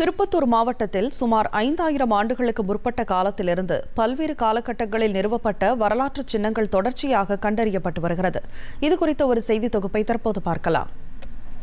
திருப்பத்தூர் மாவட்டத்தில் சுமார் ஐந்தாயிரம் ஆண்டுகளுக்கு முற்பட்ட காலத்திலிருந்து பல்வேறு காலகட்டங்களில் நிறுவப்பட்ட வரலாற்று சின்னங்கள் தொடர்ச்சியாக கண்டறியப்பட்டு வருகிறது. இது குறித்த ஒரு செய்தி தொகுப்பை தற்போது பார்க்கலாம்.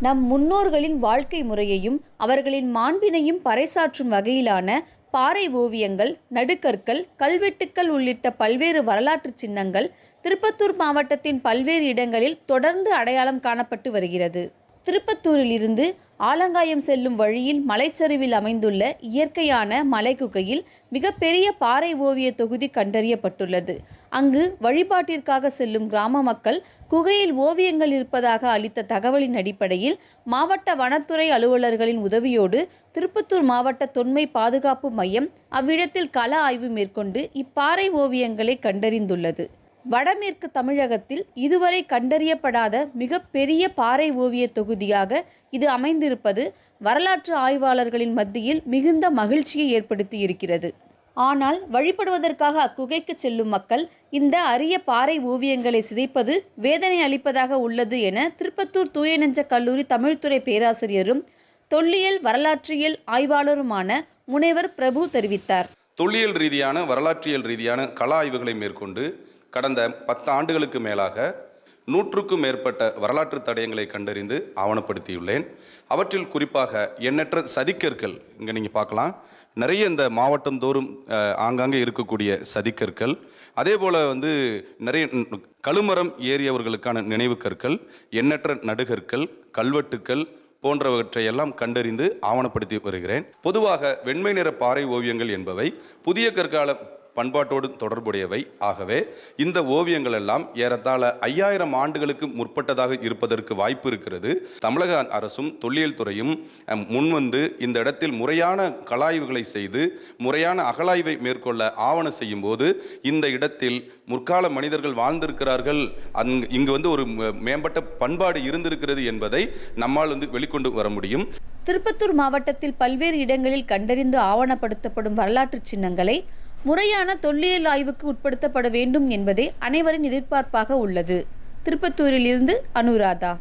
நம் முன்னோர்களின் வாழ்க்கை முறையையும் அவர்களின் மாண்பினையும் பறைசாற்றும் வகையிலான பாறை ஓவியங்கள் நடுக்கற்கள் கல்வெட்டுக்கள் உள்ளிட்ட பல்வேறு வரலாற்று சின்னங்கள் திருப்பத்தூர் மாவட்டத்தின் பல்வேறு இடங்களில் தொடர்ந்து அடையாளம் காணப்பட்டு வருகிறது. திருப்பத்தூரில் இருந்து ஆலங்காயம் செல்லும் வழியில் மலைச்சரிவில் அமைந்துள்ள இயற்கையான மலைக்குகையில் மிகப்பெரிய பாறை ஓவிய தொகுதி கண்டறியப்பட்டுள்ளது. அங்கு வழிபாட்டிற்காக செல்லும் கிராம மக்கள் குகையில் ஓவியங்கள் இருப்பதாக அளித்த தகவலின் அடிப்படையில் மாவட்ட வனத்துறை அலுவலர்களின் உதவியோடு திருப்பத்தூர் மாவட்ட தொன்மை பாதுகாப்பு மையம் அவ்விடத்தில் கள ஆய்வு மேற்கொண்டு இப்பாறை ஓவியங்களை கண்டறிந்துள்ளது. வடமேற்கு தமிழகத்தில் இதுவரை கண்டறியப்படாத மிகப்பெரிய பாறை ஓவிய தொகுதியாக இது அமைந்திருப்பது வரலாற்று ஆய்வாளர்களின் மத்தியில் மிகுந்த மகிழ்ச்சியை ஏற்படுத்தி இருக்கிறது. ஆனால் வழிபடுவதற்காக அக்குகைக்கு செல்லும் மக்கள் இந்த அரிய பாறை ஓவியங்களை சிதைப்பது வேதனை அளிப்பதாக உள்ளது என திருப்பத்தூர் தூயநெஞ்ச கல்லூரி தமிழ்துறை பேராசிரியரும் தொல்லியல் வரலாற்றியல் ஆய்வாளருமான முனைவர் பிரபு தெரிவித்தார். தொல்லியல் ரீதியான வரலாற்றியல் ரீதியான கலா ஆய்வுகளை மேற்கொண்டு கடந்த பத்து ஆண்டுகளுக்கு மேலாக நூற்றுக்கும் மேற்பட்ட வரலாற்று தடயங்களை கண்டறிந்து ஆவணப்படுத்தியுள்ளேன். அவற்றில் குறிப்பாக எண்ணற்ற சதிக்கற்கள் இங்கே நீங்கள் பார்க்கலாம். நிறைய இந்த மாவட்டம் தோறும் ஆங்காங்கே இருக்கக்கூடிய சதிக்கற்கள். அதே போல் வந்து நிறைய கழுமரம் ஏறியவர்களுக்கான நினைவு கற்கள் எண்ணற்ற நடுகற்கள் கல்வெட்டுக்கள் போன்றவற்றையெல்லாம் கண்டறிந்து ஆவணப்படுத்தி வருகிறேன். பொதுவாக வெண்மை நிற பாறை ஓவியங்கள் என்பவை புதிய கற்கால பண்பாட்டோடு தொடர்புடையவை. ஆகவே இந்த ஓவியங்கள் எல்லாம் ஏறத்தாழ ஐயாயிரம் ஆண்டுகளுக்கு முற்பட்டதாக இருப்பதற்கு வாய்ப்பு இருக்கிறது. தமிழக அரசும் தொல்லியல் துறையும் முன்வந்து இந்த இடத்தில் முறையான கலாய்வுகளை செய்து முறையான அகலாய்வை மேற்கொள்ள ஆவண செய்யும் போது இந்த இடத்தில் முற்கால மனிதர்கள் வாழ்ந்திருக்கிறார்கள். அங் இங்கு வந்து ஒரு மேம்பட்ட பண்பாடு இருந்திருக்கிறது என்பதை நம்மால் வந்து வெளிக்கொண்டு வர முடியும். திருப்பத்தூர் மாவட்டத்தில் பல்வேறு இடங்களில் கண்டறிந்து ஆவணப்படுத்தப்படும் வரலாற்று சின்னங்களை முறையான தொல்லியல் ஆய்வுக்கு உட்படுத்தப்பட வேண்டும் என்பதே அனைவரின் எதிர்பார்ப்பாக உள்ளது. திருப்பத்தூரிலிருந்து அனுராதா.